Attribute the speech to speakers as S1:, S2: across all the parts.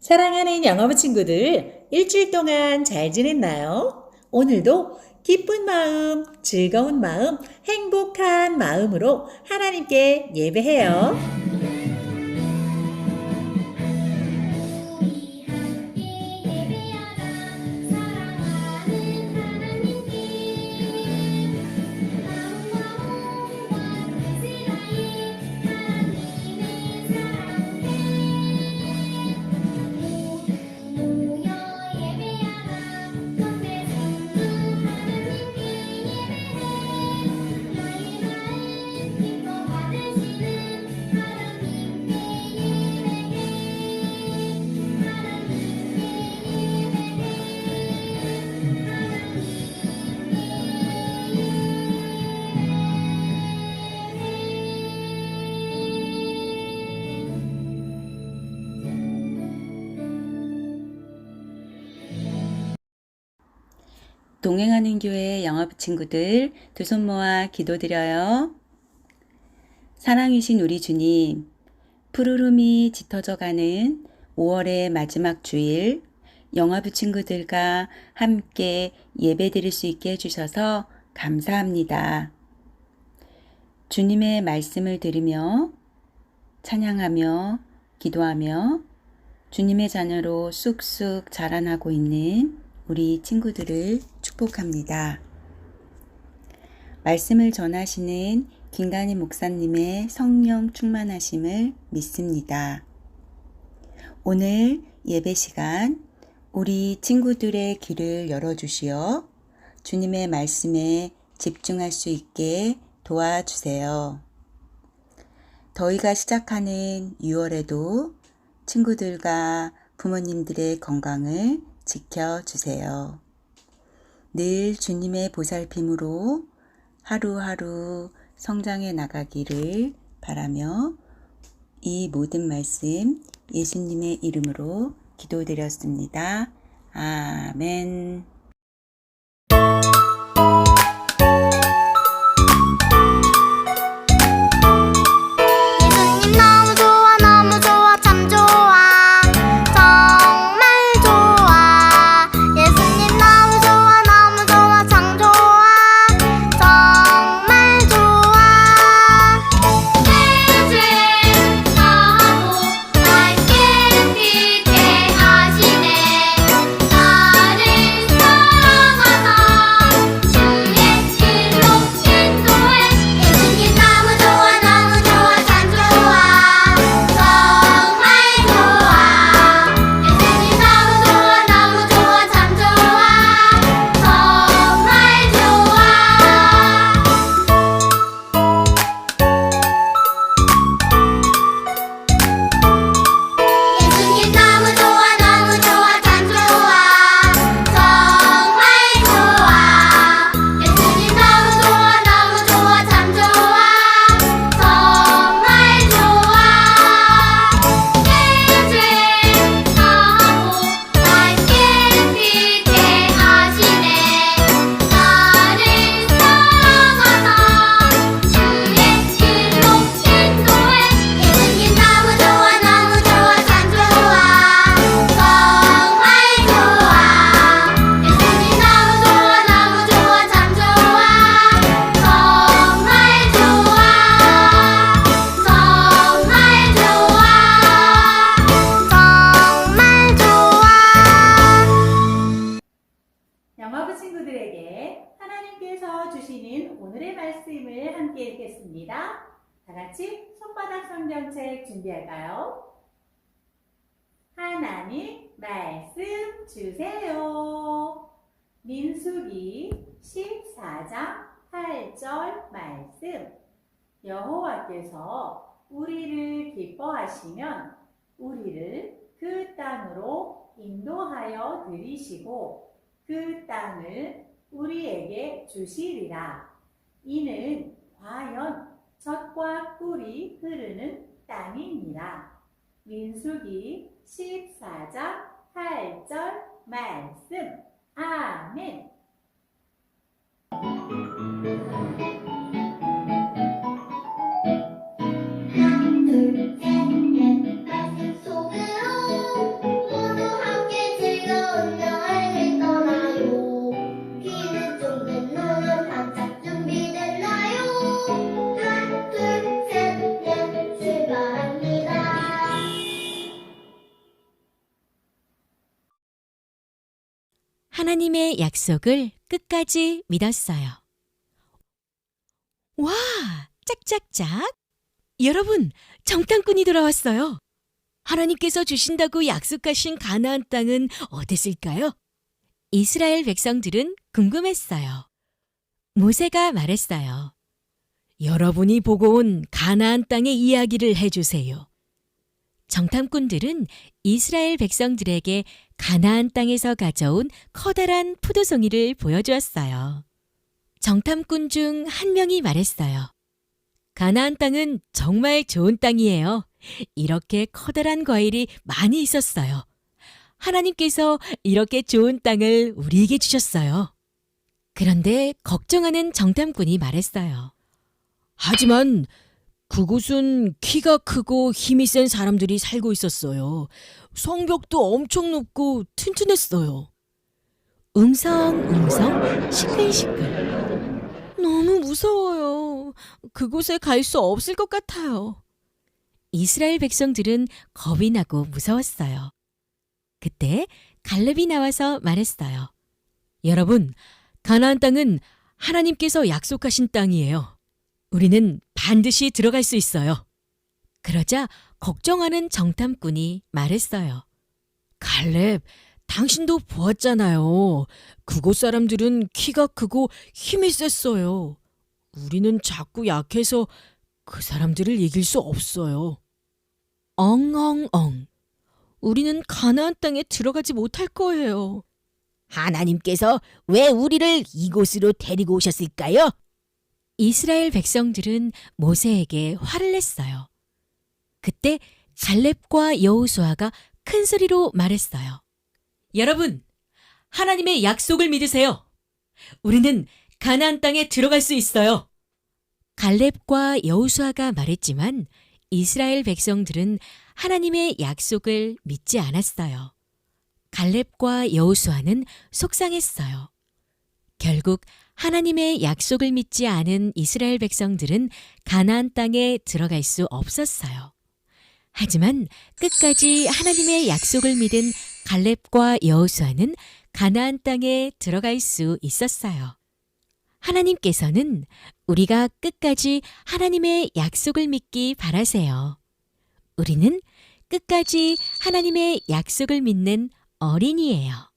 S1: 사랑하는 영어부 친구들, 일주일 동안 잘 지냈나요? 오늘도 기쁜 마음, 즐거운 마음, 행복한 마음으로 하나님께 예배해요.
S2: 동행하는 교회 영업 친구들 두 손 모아 기도드려요. 사랑이신 우리 주님, 푸르름이 짙어져 가는 5월의 마지막 주일 영화부 친구들과 함께 예배 드릴 수 있게 해주셔서 감사합니다. 주님의 말씀을 들으며 찬양하며 기도하며 주님의 자녀로 쑥쑥 자라나고 있는 우리 친구들을 축복합니다. 말씀을 전하시는 김간희 목사님의 성령 충만하심을 믿습니다. 오늘 예배 시간 우리 친구들의 귀를 열어주시어 주님의 말씀에 집중할 수 있게 도와주세요. 더위가 시작하는 6월에도 친구들과 부모님들의 건강을 지켜주세요. 늘 주님의 보살핌으로 하루하루 성장해 나가기를 바라며 이 모든 말씀 예수님의 이름으로 기도드렸습니다. 아멘.
S1: 주시는 오늘의 말씀을 함께 읽겠습니다. 다 같이 손바닥 성경책 준비할까요? 하나님 말씀 주세요. 민수기 14장 8절 말씀. 여호와께서 우리를 기뻐하시면 우리를 그 땅으로 인도하여 들이시고 그 땅을 우리에게 주시리라. 이는 과연 젖과 꿀이 흐르는 땅이니라. 민수기 14장 8절 말씀. 아멘.
S3: 하나님의 약속을 끝까지 믿었어요. 와, 짝짝짝. 여러분, 정탐꾼이 돌아왔어요. 하나님께서 주신다고 약속하신 가나안 땅은 어땠을까요? 이스라엘 백성들은 궁금했어요. 모세가 말했어요. 여러분이 보고 온 가나안 땅의 이야기를 해주세요. 정탐꾼들은 이스라엘 백성들에게 가나안 땅에서 가져온 커다란 포도송이를 보여주었어요. 정탐꾼 중 한 명이 말했어요. 가나안 땅은 정말 좋은 땅이에요. 이렇게 커다란 과일이 많이 있었어요. 하나님께서 이렇게 좋은 땅을 우리에게 주셨어요. 그런데 걱정하는 정탐꾼이 말했어요. 하지만 그곳은 키가 크고 힘이 센 사람들이 살고 있었어요. 성벽도 엄청 높고 튼튼했어요. 웅성웅성 시끌시끌. 너무 무서워요. 그곳에 갈 수 없을 것 같아요. 이스라엘 백성들은 겁이 나고 무서웠어요. 그때 갈렙이 나와서 말했어요. 여러분, 가나안 땅은 하나님께서 약속하신 땅이에요. 우리는 반드시 들어갈 수 있어요. 그러자 걱정하는 정탐꾼이 말했어요. 갈렙, 당신도 보았잖아요. 그곳 사람들은 키가 크고 힘이 셌어요. 우리는 자꾸 약해서 그 사람들을 이길 수 없어요. 엉엉엉. 우리는 가나안 땅에 들어가지 못할 거예요. 하나님께서 왜 우리를 이곳으로 데리고 오셨을까요? 이스라엘 백성들은 모세에게 화를 냈어요. 그때 갈렙과 여호수아가 큰 소리로 말했어요. 여러분, 하나님의 약속을 믿으세요. 우리는 가나안 땅에 들어갈 수 있어요. 갈렙과 여호수아가 말했지만 이스라엘 백성들은 하나님의 약속을 믿지 않았어요. 갈렙과 여호수아는 속상했어요. 결국 하나님의 약속을 믿지 않은 이스라엘 백성들은 가나안 땅에 들어갈 수 없었어요. 하지만 끝까지 하나님의 약속을 믿은 갈렙과 여호수아는 가나안 땅에 들어갈 수 있었어요. 하나님께서는 우리가 끝까지 하나님의 약속을 믿기 바라세요. 우리는 끝까지 하나님의 약속을 믿는 어린이예요.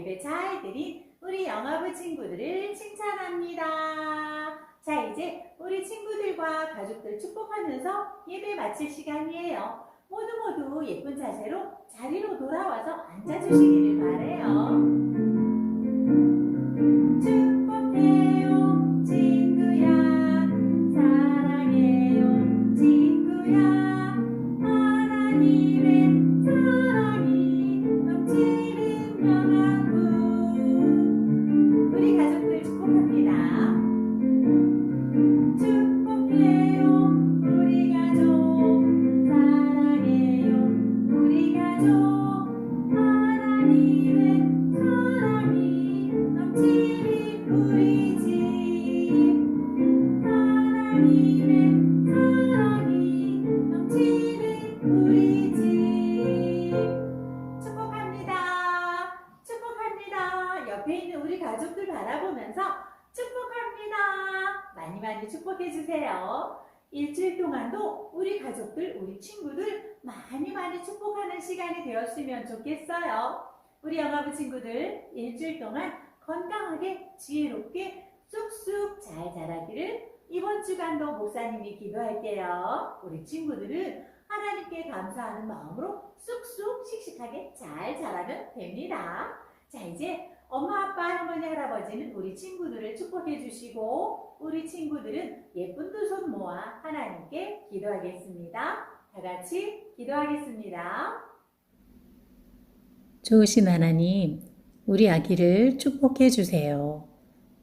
S1: 예배 잘 드린 우리 영화부 친구들을 칭찬합니다. 자, 이제 우리 친구들과 가족들 축복하면서 예배 마칠 시간이에요. 모두 모두 예쁜 자세로 자리로 돌아와서 앉아주시기를 바래요. 일주일 동안도 우리 가족들, 우리 친구들 많이 많이 축복하는 시간이 되었으면 좋겠어요. 우리 영화부 친구들 일주일 동안 건강하게 지혜롭게 쑥쑥 잘 자라기를 이번 주간도 목사님이 기도할게요. 우리 친구들은 하나님께 감사하는 마음으로 쑥쑥 씩씩하게 잘 자라면 됩니다. 자, 이제 엄마, 아빠, 할머니, 할아버지는 우리 친구들을 축복해 주시고, 우리 친구들은 예쁜 두 손 모아 하나님께 기도하겠습니다. 다 같이 기도하겠습니다.
S4: 좋으신 하나님, 우리 아기를 축복해 주세요.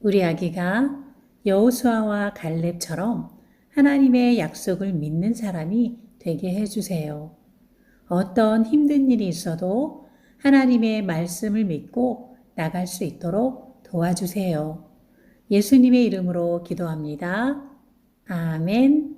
S4: 우리 아기가 여호수아와 갈렙처럼 하나님의 약속을 믿는 사람이 되게 해 주세요. 어떤 힘든 일이 있어도 하나님의 말씀을 믿고 나갈 수 있도록 도와주세요. 예수님의 이름으로 기도합니다. 아멘.